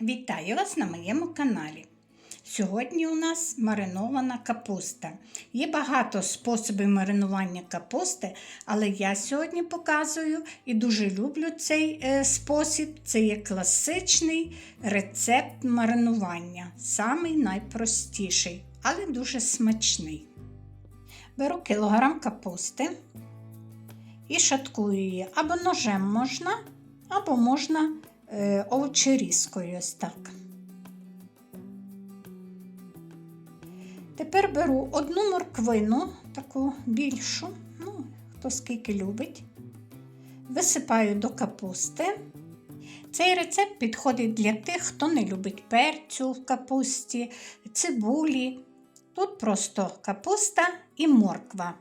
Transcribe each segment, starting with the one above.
Вітаю вас на моєму каналі. Сьогодні у нас маринована капуста. Є багато способів маринування капусти, але я сьогодні показую і дуже люблю цей е, спосіб. Це є класичний рецепт маринування, самий найпростіший, але дуже смачний. Беру кілограм капусти і шаткую її або ножем можна, або можна овочерізкою ось так. Тепер беру одну морквину, таку більшу, ну, хто скільки любить, висипаю до капусти. Цей рецепт підходить для тих, хто не любить перцю в капусті, цибулі. Тут просто капуста і морква.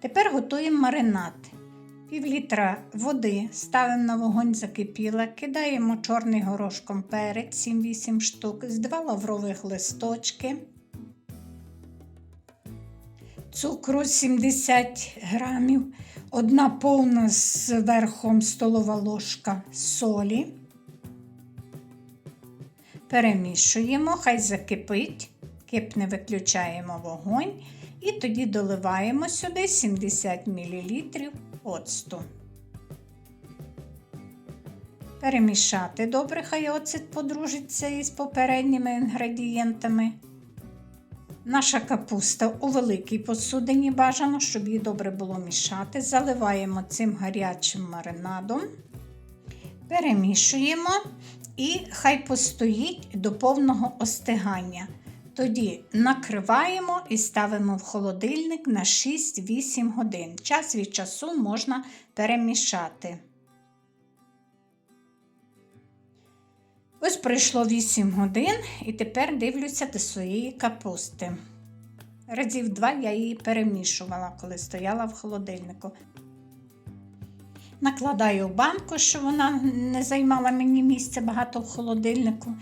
Тепер готуємо маринад. Пів літра води ставимо на вогонь закипіла, кидаємо чорний горошком перець 7-8 штук, з два лаврових листочки, цукру 70 грамів, одна повна з верхом столова ложка солі. Перемішуємо, хай закипить, кипне, виключаємо вогонь і тоді доливаємо сюди 70 мл оцту. Перемішати добре, хай оцет подружиться із попередніми інгредієнтами. Наша капуста у великій посудині бажано, щоб її добре було мішати. Заливаємо цим гарячим маринадом, перемішуємо і хай постоїть до повного остигання. Тоді накриваємо і ставимо в холодильник на 6-8 годин. Час від часу можна перемішати. Ось пройшло 8 годин і тепер дивлюся до своєї капусти. Разів два я її перемішувала, коли стояла в холодильнику. Накладаю банку, щоб вона не займала мені місця багато в холодильнику.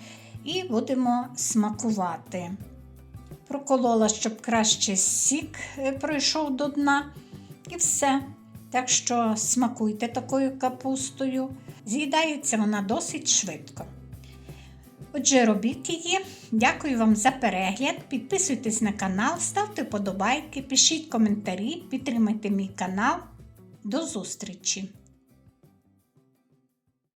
І будемо смакувати. Проколола, щоб краще сік пройшов до дна. І все. Так що смакуйте такою капустою. З'їдається вона досить швидко. Отже, робіть її. Дякую вам за перегляд. Підписуйтесь на канал, ставте подобайки, пишіть коментарі, підтримайте мій канал. До зустрічі!